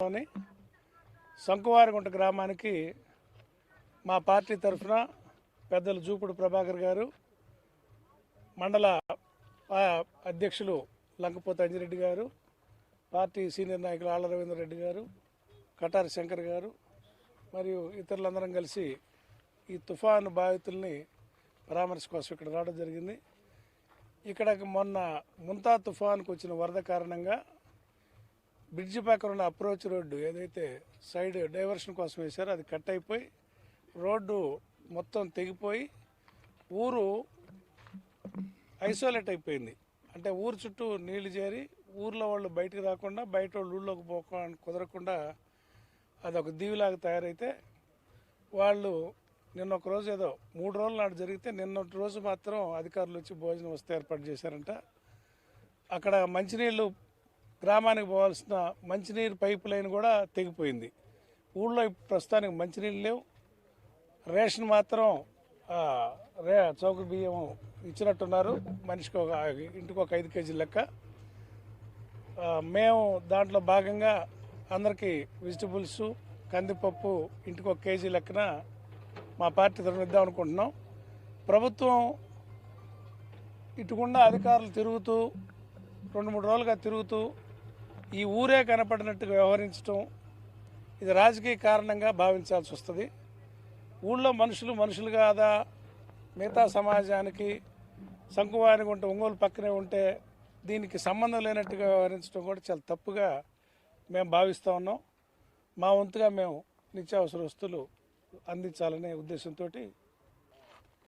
లోని శంకువారిగుంట గ్రామానికి మా పార్టీ తరఫున పెద్దలు జూపుడు ప్రభాకర్ గారు మండల అధ్యక్షులు లంకపోత అంజిరెడ్డి గారు పార్టీ సీనియర్ నాయకులు ఆళ్ళ రవీందర్ రెడ్డి గారు కటారి శంకర్ గారు మరియు ఇతరులందరం కలిసి ఈ తుఫాను బాధితుల్ని పరామర్శ కోసం ఇక్కడ రావడం జరిగింది. ఇక్కడ మొన్న ముంతా తుఫాన్కు వచ్చిన వరద కారణంగా బ్రిడ్జి పక్కన ఉన్న అప్రోచ్ రోడ్డు ఏదైతే సైడ్ డైవర్షన్ కోసం వేశారో అది కట్ అయిపోయి రోడ్డు మొత్తం తెగిపోయి ఊరు ఐసోలేట్ అయిపోయింది. అంటే ఊరు చుట్టూ నీళ్ళు చేరి ఊర్లో వాళ్ళు బయటికి రాకుండా బయట వాళ్ళు ఊళ్ళోకి పోక కుదరకుండా అదొక దీవిలాగా తయారైతే వాళ్ళు నిన్న ఒక రోజు ఏదో మూడు రోజుల నాడు జరిగితే నిన్న రోజు మాత్రం అధికారులు వచ్చి భోజనం వస్తే ఏర్పాటు చేశారంట. అక్కడ మంచినీళ్ళు గ్రామానికి పోవాల్సిన మంచినీరు పైపు లైన్ కూడా తెగిపోయింది. ఊళ్ళో ఇప్పుడు ప్రస్తుతానికి మంచినీళ్ళు లేవు. రేషన్ మాత్రం రే చౌక బియ్యం ఇచ్చినట్టున్నారు. మనిషికి ఒక ఇంటికి ఒక ఐదు కేజీల లెక్క. మేము దాంట్లో భాగంగా అందరికీ వెజిటబుల్స్ కందిపప్పు ఇంటికి ఒక కేజీ లెక్కన మా పార్టీ తరఫున ఇద్దాం అనుకుంటున్నాం. ప్రభుత్వం ఇటుకుండా అధికారులు తిరుగుతూ రెండు మూడు రోజులుగా తిరుగుతూ ఈ ఊరే కనపడినట్టుగా వ్యవహరించడం ఇది రాజకీయ కారణంగా భావించాల్సి వస్తుంది. ఊళ్ళో మనుషులు మనుషులు కాదా? మిగతా సమాజానికి సంకువానికి ఉంటే ఒంగోలు పక్కనే ఉంటే దీనికి సంబంధం లేనట్టుగా వ్యవహరించడం కూడా చాలా తప్పుగా మేము భావిస్తూ ఉన్నాం. మా వంతుగా మేము నిత్యావసర వస్తువులు అందించాలనే ఉద్దేశంతో